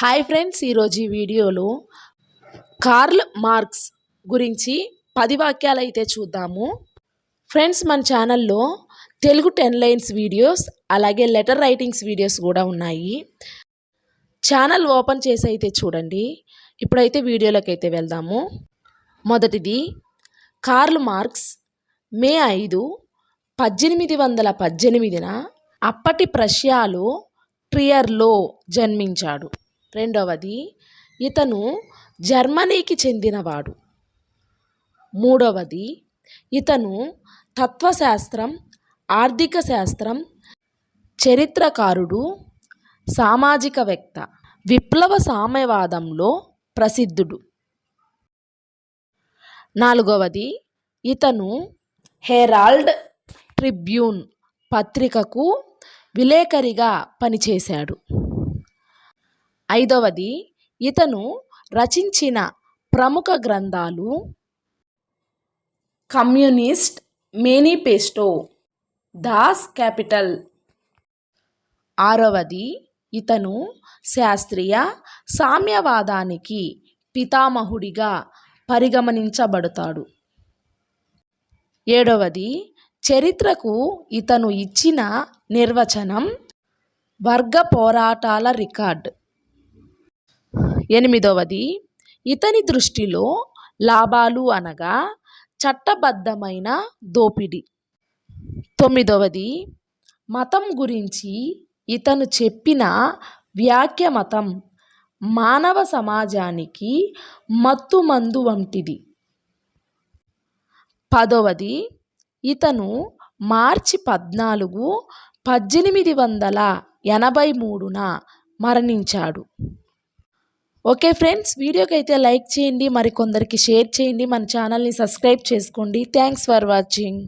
Hi friends ఈరోజు ఈ వీడియోలో కార్ల్ మార్క్స్ గురించి పది వాక్యాలు అయితే చూద్దాము. ఫ్రెండ్స్ మన ఛానల్లో తెలుగు టెన్ లైన్స్ వీడియోస్ అలాగే లెటర్ రైటింగ్స్ వీడియోస్ కూడా ఉన్నాయి. ఛానల్ ఓపెన్ చేసి అయితే చూడండి. ఇప్పుడైతే వీడియోలోకి అయితే వెళ్దాము. మొదటిది కార్ల్ మార్క్స్ మే ఐదు పద్దెనిమిది వందల పద్దెనిమిదిన అప్పటి ప్రష్యాలో ట్రియర్లో జన్మించాడు. రెండవది ఇతను జర్మనీకి చెందినవాడు. మూడవది ఇతను తత్వశాస్త్రం ఆర్థిక శాస్త్రం చరిత్రకారుడు సామాజికవేత్త విప్లవ సామ్యవాదంలో ప్రసిద్ధుడు. నాలుగవది ఇతను హెరాల్డ్ ట్రిబ్యూన్ పత్రికకు విలేకరిగా పనిచేశాడు. ఐదవది ఇతను రచించిన ప్రముఖ గ్రంథాలు కమ్యూనిస్ట్ మేనిఫెస్టో దాస్ క్యాపిటల్. ఆరవది ఇతను శాస్త్రీయ సామ్యవాదానికి పితామహుడిగా పరిగణించబడతాడు ఏడవది చరిత్రకు ఇతను ఇచ్చిన నిర్వచనం వర్గ పోరాటాల రికార్డ్. ఎనిమిదవది ఇతని దృష్టిలో లాభాలు అనగా చట్టబద్ధమైన దోపిడీ. తొమ్మిదవది మతం గురించి ఇతను చెప్పిన వ్యాఖ్య మతం మానవ సమాజానికి మత్తుమందు వంటిది. పదవది ఇతను మార్చి పద్నాలుగు పద్దెనిమిది వందల ఎనభై మూడున మరణించాడు. ఓకే ఫ్రెండ్స్ వీడియోకి అయితే లైక్ చేయండి మరి కొందరికి షేర్ చేయండి మన ఛానల్ని సబ్స్క్రైబ్ చేసుకోండి. Thanks for watching.